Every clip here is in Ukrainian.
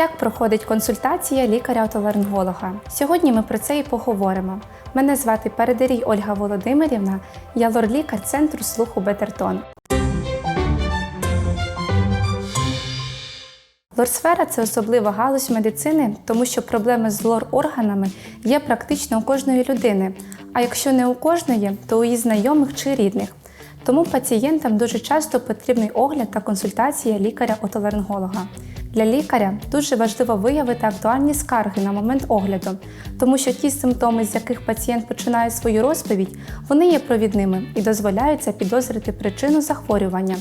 Як проходить консультація лікаря-отоларинголога? Сьогодні ми про це і поговоримо. Мене звати Передерій Ольга Володимирівна, я лор-лікар центру слуху Бетертон. Лор-сфера – це особлива галузь медицини, тому що проблеми з лор-органами є практично у кожної людини, а якщо не у кожної, то у її знайомих чи рідних. Тому пацієнтам дуже часто потрібний огляд та консультація лікаря-отоларинголога. Для лікаря дуже важливо виявити актуальні скарги на момент огляду, тому що ті симптоми, з яких пацієнт починає свою розповідь, вони є провідними і дозволяють запідозрити причину захворювання.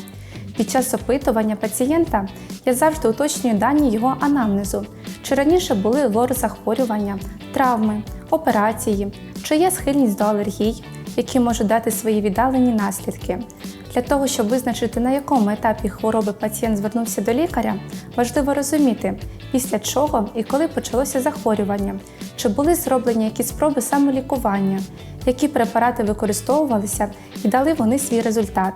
Під час опитування пацієнта я завжди уточнюю дані його анамнезу, чи раніше були лор-захворювання, травми, операції, чи є схильність до алергій, які можуть дати свої віддалені наслідки. Для того, щоб визначити, на якому етапі хвороби пацієнт звернувся до лікаря, важливо розуміти, після чого і коли почалося захворювання, чи були зроблені якісь спроби самолікування, які препарати використовувалися і дали вони свій результат.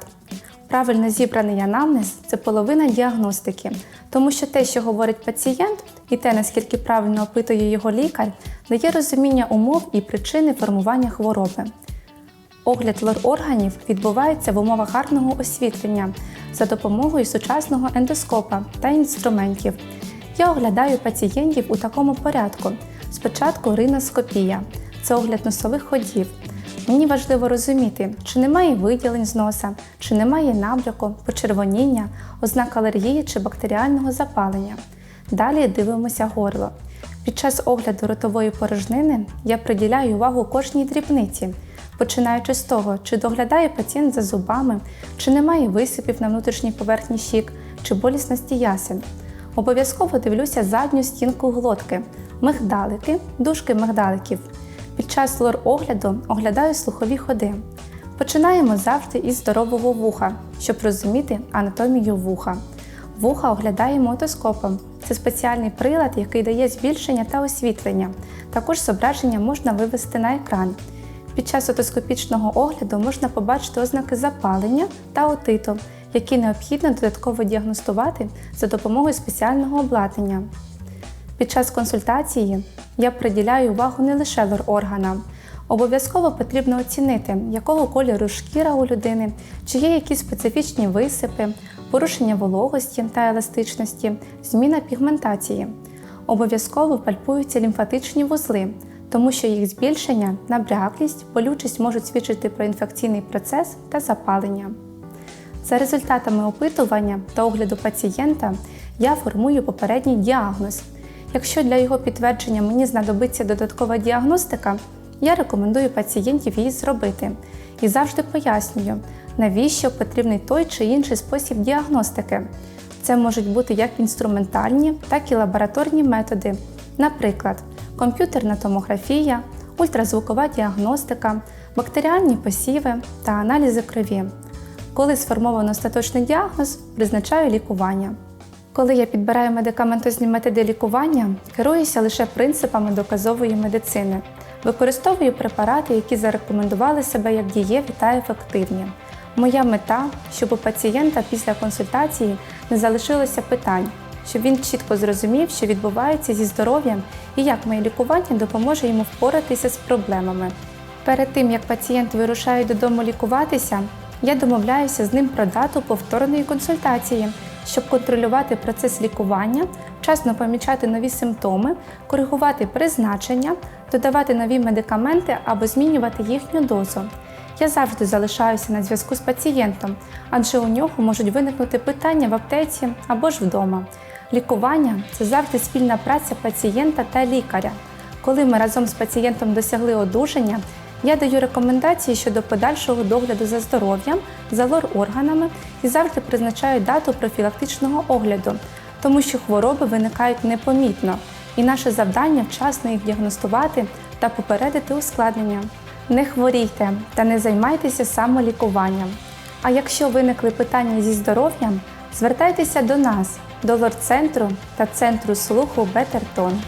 Правильно зібраний анамнез це половина діагностики, тому що те, що говорить пацієнт, і те, наскільки правильно опитує його лікар, дає розуміння умов і причини формування хвороби. Огляд лор-органів відбувається в умовах гарного освітлення за допомогою сучасного ендоскопа та інструментів. Я оглядаю пацієнтів у такому порядку. Спочатку риноскопія це огляд носових ходів. Мені важливо розуміти, чи немає виділень з носа, чи немає набряку, почервоніння, ознак алергії чи бактеріального запалення. Далі дивимося горло. Під час огляду ротової порожнини я приділяю увагу кожній дрібниці, починаючи з того, чи доглядає пацієнт за зубами, чи немає висипів на внутрішній поверхні щік, чи болісності ясен. Обов'язково дивлюся задню стінку глотки, мигдалики, дужки мигдаликів. Під час лор-огляду оглядаю слухові ходи. Починаємо завжди із здорового вуха, щоб розуміти анатомію вуха. Вуха оглядаємо отоскопом. Це спеціальний прилад, який дає збільшення та освітлення. Також зображення можна вивести на екран. Під час отоскопічного огляду можна побачити ознаки запалення та отиту, які необхідно додатково діагностувати за допомогою спеціального обладнання. Під час консультації я приділяю увагу не лише лор-органам. Обов'язково потрібно оцінити, якого кольору шкіра у людини, чи є якісь специфічні висипи, порушення вологості та еластичності, зміна пігментації. Обов'язково пальпуються лімфатичні вузли, тому що їх збільшення, набряклість, болючість можуть свідчити про інфекційний процес та запалення. За результатами опитування та огляду пацієнта я формую попередній діагноз. Якщо для його підтвердження мені знадобиться додаткова діагностика, я рекомендую пацієнтів її зробити і завжди пояснюю, навіщо потрібний той чи інший спосіб діагностики. Це можуть бути як інструментальні, так і лабораторні методи, наприклад, комп'ютерна томографія, ультразвукова діагностика, бактеріальні посіви та аналізи крові. Коли сформовано остаточний діагноз, призначаю лікування. Коли я підбираю медикаментозні методи лікування, керуюся лише принципами доказової медицини. Використовую препарати, які зарекомендували себе як дієві та ефективні. Моя мета, щоб у пацієнта після консультації не залишилося питань, щоб він чітко зрозумів, що відбувається зі здоров'ям і як моє лікування допоможе йому впоратися з проблемами. Перед тим як пацієнт вирушає додому лікуватися, я домовляюся з ним про дату повторної консультації, щоб контролювати процес лікування, вчасно помічати нові симптоми, коригувати призначення, додавати нові медикаменти або змінювати їхню дозу. Я завжди залишаюся на зв'язку з пацієнтом, адже у нього можуть виникнути питання в аптеці або ж вдома. Лікування це завжди спільна праця пацієнта та лікаря. Коли ми разом з пацієнтом досягли одужання, я даю рекомендації щодо подальшого догляду за здоров'ям, за лор-органами і завжди призначаю дату профілактичного огляду, тому що хвороби виникають непомітно, і наше завдання вчасно їх діагностувати та попередити ускладнення. Не хворійте та не займайтеся самолікуванням. А якщо виникли питання зі здоров'ям, звертайтеся до нас, до лор-центру та центру слуху Бетертон.